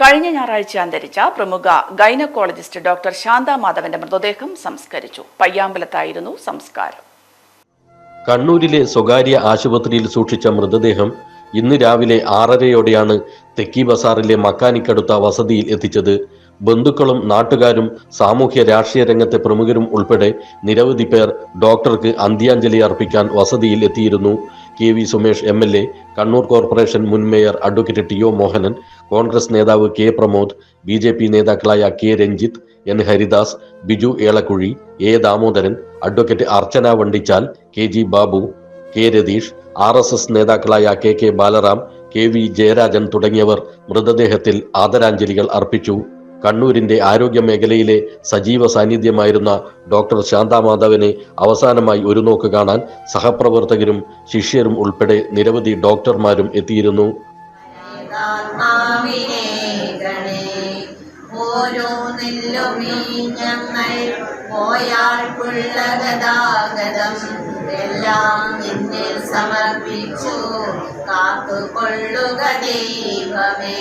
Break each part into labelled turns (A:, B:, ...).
A: കഴിഞ്ഞ ഞായറാഴ്ച അന്തരിച്ച പ്രമുഖ ഗൈനക്കോളജിസ്റ്റ് ഡോക്ടർ ശാന്ത മാധവന്റെ മൃതദേഹം സംസ്കരിച്ചു. പയ്യാമ്പലത്തായിരുന്നു സംസ്കാരം.
B: കണ്ണൂരിലെ സ്വകാര്യ ആശുപത്രിയിൽ സൂക്ഷിച്ച മൃതദേഹം ഇന്ന് രാവിലെ ആറരയോടെയാണ് തെക്കി ബസാറിലെ മക്കാനിക്കടുത്ത വസതിയിൽ എത്തിച്ചത്. ബന്ധുക്കളും നാട്ടുകാരും സാമൂഹ്യ രാഷ്ട്രീയ രംഗത്തെ പ്രമുഖരും ഉൾപ്പെടെ നിരവധി പേർ ഡോക്ടർക്ക് അന്ത്യാഞ്ജലി അർപ്പിക്കാൻ വസതിയിൽ എത്തിയിരുന്നു. K V Sumesh M L A Kannur corporation മുൻ mayor advocate T O Mohanan Congress നേതാവ് K Pramod B J P നേതാക്കളായ K Ranjith N Haridas Biju Elakkuzhi A Damodaran advocate Archana Vandichal K G Babu K Ratheesh R S S നേതാക്കളായ K K Balaram K V Jayarajan തുടങ്ങിയവർ മൃതദേഹത്തിൽ ആദരാഞ്ജലികൾ അർപ്പിച്ചു. കണ്ണൂരിന്റെ ആരോഗ്യ മേഖലയിലെ സജീവ സാന്നിധ്യമായിരുന്ന ഡോക്ടർ ശാന്താമാധവനെ അവസാനമായി ഒരു നോക്ക് കാണാൻ സഹപ്രവർത്തകരും ശിഷ്യരും ഉൾപ്പെടെ നിരവധി ഡോക്ടർമാരും എത്തിയിരുന്നു.
C: ഓരോ എല്ലാം സമർപ്പിച്ചു കാത്തുകൊള്ളുക ദൈവമേ.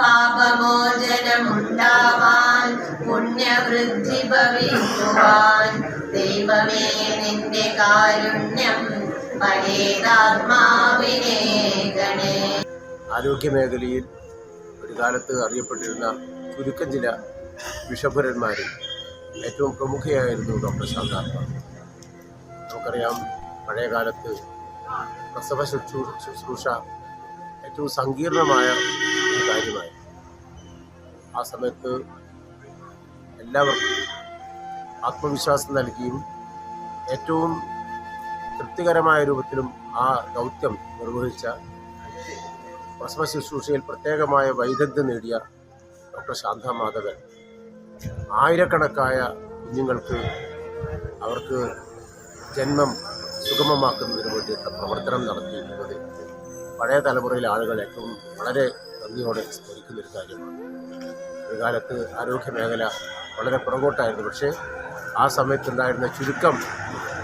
C: പാപമോചനമുണ്ടാവാൻ പുണ്യവൃദ്ധി ഭവിക്കുവാൻ. ദൈവമേ നിന്റെ കാരുണ്യം പരേതാത്മാവിനെ ഗണേ.
D: ആരോഗ്യമേഖലയിൽ ഒരു കാലത്ത് അറിയപ്പെട്ടിരുന്ന ചുരുക്കം ചില ബിഷപ്പുരന്മാരിൽ ഏറ്റവും പ്രമുഖയായിരുന്നു ഡോക്ടർ ശാന്താത്മ നമുക്കറിയാം പഴയ കാലത്ത് പ്രസവ ശുശ്രൂഷ ഏറ്റവും സങ്കീർണമായ ഒരു ആ സമയത്ത് എല്ലാവർക്കും ആത്മവിശ്വാസം നൽകിയും ഏറ്റവും തൃപ്തികരമായ രൂപത്തിലും ആ ദൗത്യം നിർവഹിച്ച പ്രസവ ശുശ്രൂഷയിൽ പ്രത്യേകമായ വൈദഗ്ധ്യം നേടിയ ഡോക്ടർ ശാന്ത മാധവൻ. ആയിരക്കണക്കായ കുഞ്ഞുങ്ങൾക്ക് അവർക്ക് ജന്മം സുഗമമാക്കുന്നതിന് വേണ്ടിയിട്ട് പ്രവർത്തനം നടത്തിയിരുന്നത് പഴയ തലമുറയിലെ ആളുകൾ ഏറ്റവും വളരെ നന്ദിയോടെ സ്മരിക്കുന്നൊരു കാര്യമാണ്. ഒരു കാലത്ത് ആരോഗ്യ മേഖല വളരെ പുറകോട്ടായിരുന്നു. പക്ഷേ ആ സമയത്തുണ്ടായിരുന്ന ചുരുക്കം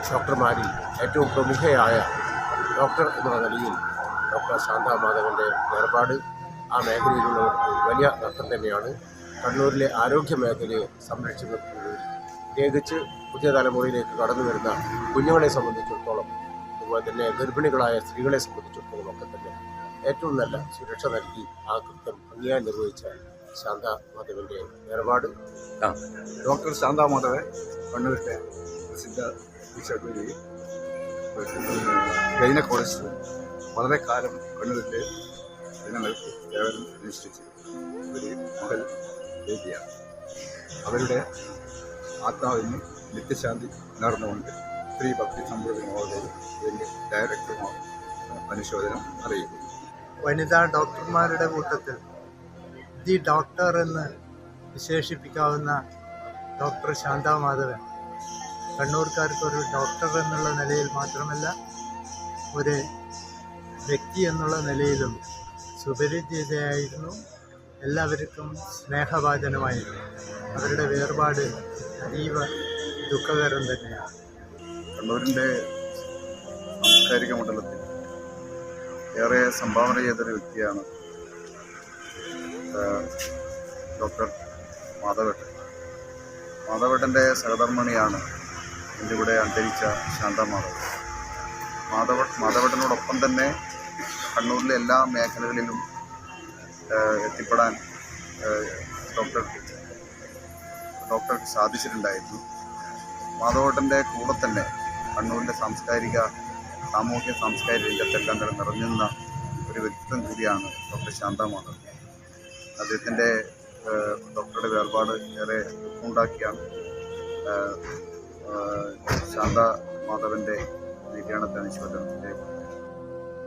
D: ഡോക്ടർമാരിൽ ഏറ്റവും പ്രമുഖയായ ഡോക്ടർ എന്നുള്ള നിലയിൽ ഡോക്ടർ ശാന്താമാധവന്റെ മാധവന്റെ വേർപാട് ആ മേഖലയിലുള്ള വലിയ നഷ്ടം തന്നെയാണ്. കണ്ണൂരിലെ ആരോഗ്യ മേഖലയെ സംരക്ഷിക്കുന്നത് പ്രത്യേകിച്ച് പുതിയ തലമുറയിലേക്ക് കടന്നു വരുന്ന കുഞ്ഞുങ്ങളെ സംബന്ധിച്ചിടത്തോളം അതുപോലെ തന്നെ ഗർഭിണികളായ സ്ത്രീകളെ സംബന്ധിച്ചിടത്തോളം ഒക്കെ തന്നെ ഏറ്റവും നല്ല സുരക്ഷ നൽകി ആ കൃത്യം ഭംഗിയായി നിർവഹിച്ച ശാന്ത മാധവന്റെ നിലപാട്.
E: ഡോക്ടർ ശാന്താമാധവൻ കണ്ണൂരിലെ പ്രസിദ്ധ ജൈന ഗൈനക്കോളജിസ്റ്റ് വളരെ കാലം കണ്ണൂരിലെ ജനങ്ങൾക്ക് സേവനം അനുഷ്ഠിച്ച് ഒരു മകൾ വേദിയാണ്. അവരുടെ ആത്മാവിന് നിത്യശാന്തി നേർന്നുകൊണ്ട് സ്ത്രീ ഭക്തി സമ്പ്രദായങ്ങളോടെയും ഇതിന്റെ ഡയറക്ടറും അനുശോചനം അറിയിക്കുന്നു.
F: വനിതാ ഡോക്ടർമാരുടെ കൂട്ടത്തിൽ ദി ഡോക്ടർ എന്ന് വിശേഷിപ്പിക്കാവുന്ന ഡോക്ടർ ശാന്താ മാധവൻ. കണ്ണൂർക്കാർക്ക് ഒരു ഡോക്ടർ എന്നുള്ള നിലയിൽ മാത്രമല്ല ഒരു വ്യക്തി എന്നുള്ള നിലയിലും സുപരിചിതയായിരുന്നു. എല്ലാവർക്കും സ്നേഹഭാജനമായിരുന്നു അവരുടെ വേർപാട് അതീവ ദുഃഖകരം തന്നെയാണ്.
E: കണ്ണൂരിന്റെ സാംസ്കാരിക മണ്ഡലത്തിൽ ഏറെ സംഭാവന ചെയ്തൊരു വ്യക്തിയാണ് ഡോക്ടർ മാധവേട്ടൻ. മാധവേട്ടന്റെ സഹധർമ്മിണിയാണ് എന്റെ ഇവിടെ അന്തരിച്ച ശാന്ത മാധവൻ മാധവ മാധവേട്ടനോടൊപ്പം തന്നെ കണ്ണൂരിലെ എല്ലാ മേഖലകളിലും എത്തിപ്പെടാൻ ഡോക്ടർ ഡോക്ടർക്ക് സാധിച്ചിട്ടുണ്ടായിരുന്നു. മാധവേട്ടന്റെ കൂടെ തന്നെ കണ്ണൂരിന്റെ സാംസ്കാരിക സാമൂഹ്യ സാംസ്കാരിക രംഗത്തെല്ലാം തന്നെ നിറഞ്ഞുന്ന ഒരു വ്യക്തിത്വം കൂടിയാണ് ഡോക്ടർ ശാന്ത മാധവൻ. അദ്ദേഹത്തിന്റെ ഡോക്ടറുടെ വേർപാട് ഏറെ ഉണ്ടാക്കിയാണ് ശാന്ത മാധവന്റെ നിര്യാണത്തെ അനുശോചനം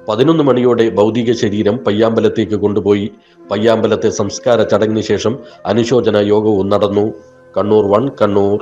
B: പതിനൊന്ന് മണിയോടെ ഭൗതിക ശരീരം പയ്യാമ്പലത്തേക്ക് കൊണ്ടുപോയി. പയ്യാമ്പലത്തെ സംസ്കാര ചടങ്ങിന് ശേഷം അനുശോചന യോഗവും നടന്നു. കണ്ണൂർ വൺ കണ്ണൂർ